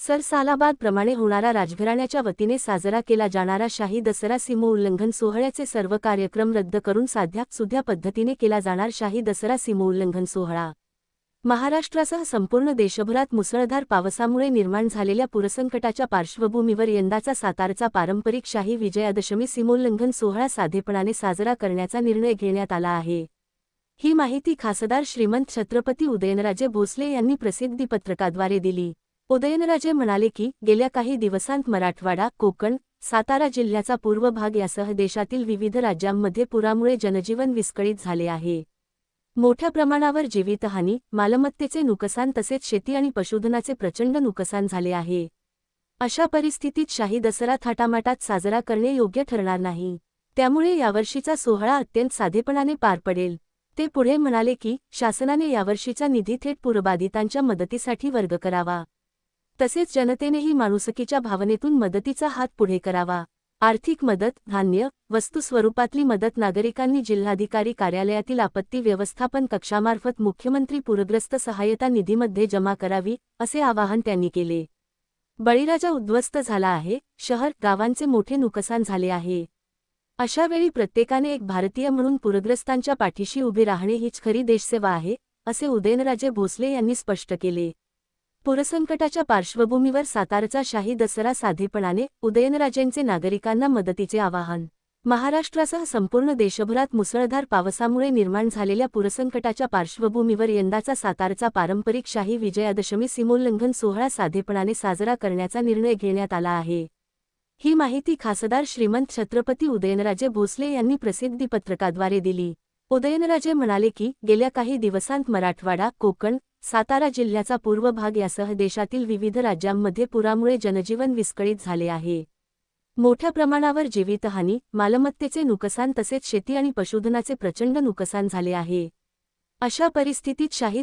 सरसालाबाद प्रमाणे होणारा राजघराण्याच्या वतीने साजरा केला जाणारा शाही दसरा सीमोल्लंघन सोहळ्याचे सर्व कार्यक्रम रद्द करून साध्या सुध्या पद्धतीने केला जाणार शाही दसरा सीमोल्लंघन सोहळा. महाराष्ट्रासह संपूर्ण देशभरात मुसळधार पावसामुळे निर्माण झालेल्या पूरसंकटाच्या पार्श्वभूमीवर यंदाचा सातारचा पारंपरिक शाही विजयादशमी सीमोल्लंघन सोहळा साधेपणाने साजरा करण्याचा निर्णय घेण्यात आला आहे. ही माहिती खासदार श्रीमंत छत्रपती उदयनराजे भोसले यांनी प्रसिद्धीपत्रकाद्वारे दिली. उदयनराजे म्हणाले की गेल्या काही दिवसांत मराठवाडा कोकण सातारा जिल्ह्याचा पूर्व भाग यासह देशातील विविध राज्यांमध्ये पुरामुळे जनजीवन विस्कळीत झाले आहे. मोठ्या प्रमाणावर जीवितहानी मालमत्तेचे नुकसान तसेच शेती आणि पशुधनाचे प्रचंड नुकसान झाले आहे. अशा परिस्थितीत शाही दसरा थाटामाटात साजरा करणे योग्य ठरणार नाही. त्यामुळे यावर्षीचा सोहळा अत्यंत साधेपणाने पार पडेल. ते पुढे म्हणाले की शासनाने यावर्षीचा निधी थेट पूरबाधितांच्या मदतीसाठी वर्ग करावा. तसेच जनतेनेही माणुसकीच्या भावनेतून मदतीचा हात पुढे करावा. आर्थिक मदत धान्य वस्तू स्वरूपातली मदत नागरिकांनी जिल्हाधिकारी कार्यालयातील आपत्ती व्यवस्थापन कक्षामार्फत मुख्यमंत्री पूरग्रस्त सहाय्यता निधीमध्ये जमा करावी असे आवाहन त्यांनी केले. बळीराजा उद्ध्वस्त झाला आहे शहर गावांचे मोठे नुकसान झाले आहे. अशावेळी प्रत्येकाने एक भारतीय म्हणून पूरग्रस्तांच्या पाठीशी उभे राहणे हीच खरी देशसेवा आहे असे उदयनराजे भोसले यांनी स्पष्ट केले. पूरसंकटाच्या पार्श्वभूमीवर सातारचा शाही दसरा साधेपणाने उदयनराजेंचे नागरिकांना मदतीचे आवाहन. महाराष्ट्रासह संपूर्ण देशभरात मुसळधार पावसामुळे निर्माण झालेल्या पूरसंकटाच्या पार्श्वभूमीवर यंदाचा सातारचा पारंपरिक शाही विजयादशमी सीमोल्लंघन सोहळा साधेपणाने साजरा करण्याचा निर्णय घेण्यात आला आहे. ही माहिती खासदार श्रीमंत छत्रपती उदयनराजे भोसले यांनी प्रसिद्धीपत्रकाद्वारे दिली. उदयनराजे म्हणाले की गेल्या काही दिवसांत मराठवाडा कोकण सातारा जिल्ह्याचा पूर्व भाग यासह देशातील विविध राज्यांमध्ये पुरामुळे जनजीवन विस्कळीत झाले आहे. मोठ्या प्रमाणावर जीवितहानी मालमत्तेचे नुकसान तसेच शेती आणि पशुधनाचे प्रचंड नुकसान झाले आहे. अशा परिस्थितीत शाही